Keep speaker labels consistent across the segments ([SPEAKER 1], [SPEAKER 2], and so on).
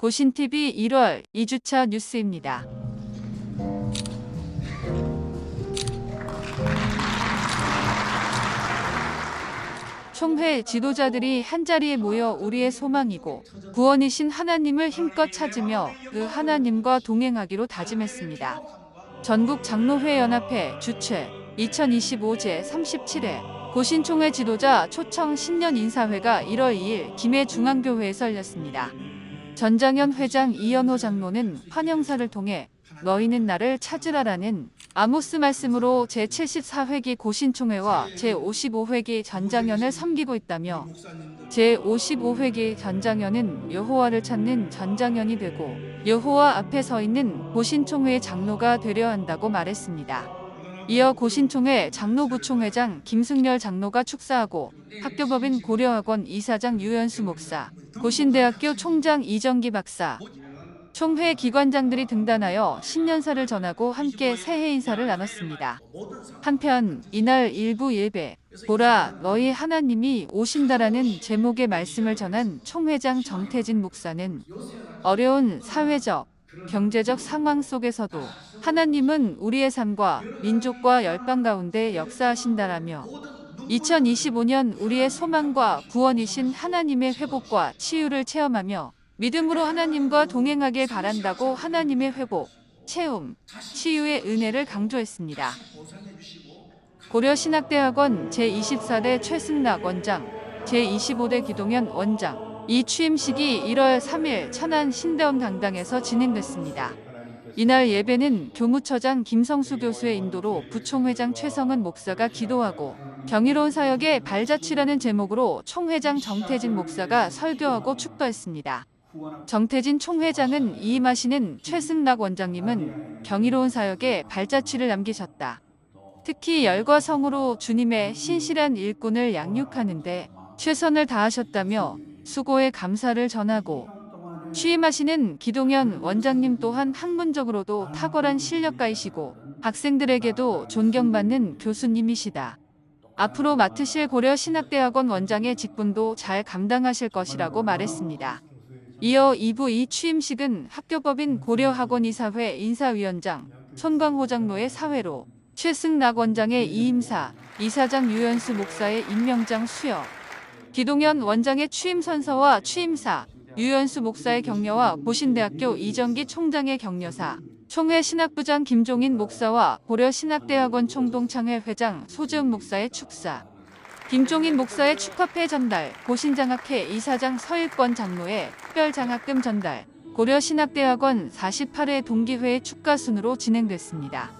[SPEAKER 1] 고신TV 1월 2주차 뉴스입니다. 총회 지도자들이 한자리에 모여 우리의 소망이고 구원이신 하나님을 힘껏 찾으며 그 하나님과 동행하기로 다짐했습니다. 전국 장로회 연합회 주최 2025 제 37회 고신총회 지도자 초청 신년 인사회가 1월 2일 김해 중앙교회에서 열렸습니다. 전장현 회장 이연호 장로는 환영사를 통해 너희는 나를 찾으라라는 아모스 말씀으로 제74회기 고신총회와 제55회기 전장현을 섬기고 있다며 제55회기 전장현은 여호와를 찾는 전장현이 되고 여호와 앞에 서 있는 고신총회의 장로가 되려 한다고 말했습니다. 이어 고신총회 장로부총회장 김승열 장로가 축사하고 학교법인 고려학원 이사장 유연수 목사, 고신대학교 총장 이정기 박사, 총회 기관장들이 등단하여 신년사를 전하고 함께 새해 인사를 나눴습니다. 한편 이날 일부 예배 보라 너희 하나님이 오신다라는 제목의 말씀을 전한 총회장 정태진 목사는 어려운 사회적 경제적 상황 속에서도 하나님은 우리의 삶과 민족과 열방 가운데 역사하신다라며 2025년 우리의 소망과 구원이신 하나님의 회복과 치유를 체험하며 믿음으로 하나님과 동행하길 바란다고 하나님의 회복, 체험, 치유의 은혜를 강조했습니다. 고려신학대학원 제24대 최승락 원장, 제25대 기동현 원장, 이 취임식이 1월 3일 천안 신대원 강당에서 진행됐습니다. 이날 예배는 교무처장 김성수 교수의 인도로 부총회장 최성은 목사가 기도하고 경이로운 사역의 발자취라는 제목으로 총회장 정태진 목사가 설교하고 축도했습니다. 정태진 총회장은 이임하시는 최승락 원장님은 경이로운 사역에 발자취를 남기셨다. 특히 열과 성으로 주님의 신실한 일꾼을 양육하는데 최선을 다하셨다며 수고의 감사를 전하고 취임하시는 기동현 원장님 또한 학문적으로도 탁월한 실력가이시고 학생들에게도 존경받는 교수님이시다. 앞으로 맡으실 고려 신학대학원 원장의 직분도 잘 감당하실 것이라고 말했습니다. 이어 2부 이 취임식은 학교법인 고려학원이사회 인사위원장 손광호 장로의 사회로 최승락 원장의 이임사, 이사장 유연수 목사의 임명장 수여, 기동현 원장의 취임 선서와 취임사, 유연수 목사의 격려와 고신대학교 이정기 총장의 격려사, 총회 신학부장 김종인 목사와 고려 신학대학원 총동창회 회장 소재훈 목사의 축사, 김종인 목사의 축하패 전달, 고신장학회 이사장 서일권 장로의 특별장학금 전달, 고려신학대학원 48회 동기회의 축가순으로 진행됐습니다.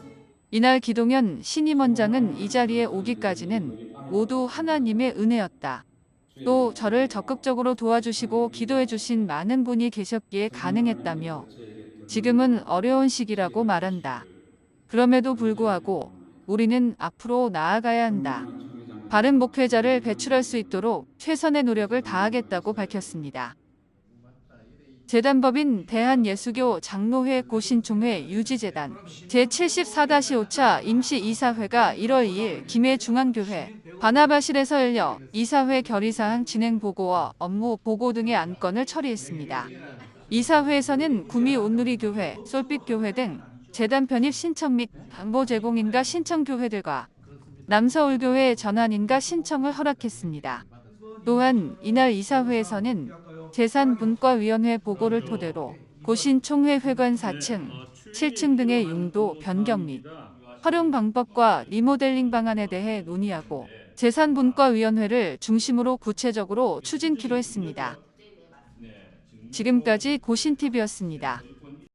[SPEAKER 1] 이날 기동현 신임원장은 이 자리에 오기까지는 모두 하나님의 은혜였다. 또 저를 적극적으로 도와주시고 기도해 주신 많은 분이 계셨기에 가능했다며 지금은 어려운 시기라고 말한다. 그럼에도 불구하고 우리는 앞으로 나아가야 한다. 바른 목회자를 배출할 수 있도록 최선의 노력을 다하겠다고 밝혔습니다. 재단법인 대한예수교 장로회 고신총회 유지재단 제74-5차 임시이사회가 1월 2일 김해 중앙교회 바나바실에서 열려 이사회 결의사항 진행 보고와 업무 보고 등의 안건을 처리했습니다. 이사회에서는 구미 온누리교회, 솔빛교회 등 재단 편입 신청 및 담보 제공인가 신청 교회들과 남서울교회 전환인가 신청을 허락했습니다. 또한 이날 이사회에서는 재산분과위원회 보고를 토대로 고신총회 회관 4층, 7층 등의 용도 변경 및 활용 방법과 리모델링 방안에 대해 논의하고 재산분과위원회를 중심으로 구체적으로 추진키로 했습니다. 지금까지 고신TV였습니다.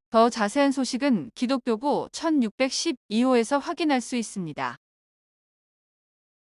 [SPEAKER 1] 더 자세한 소식은 기독교부 1612호에서 확인할 수 있습니다.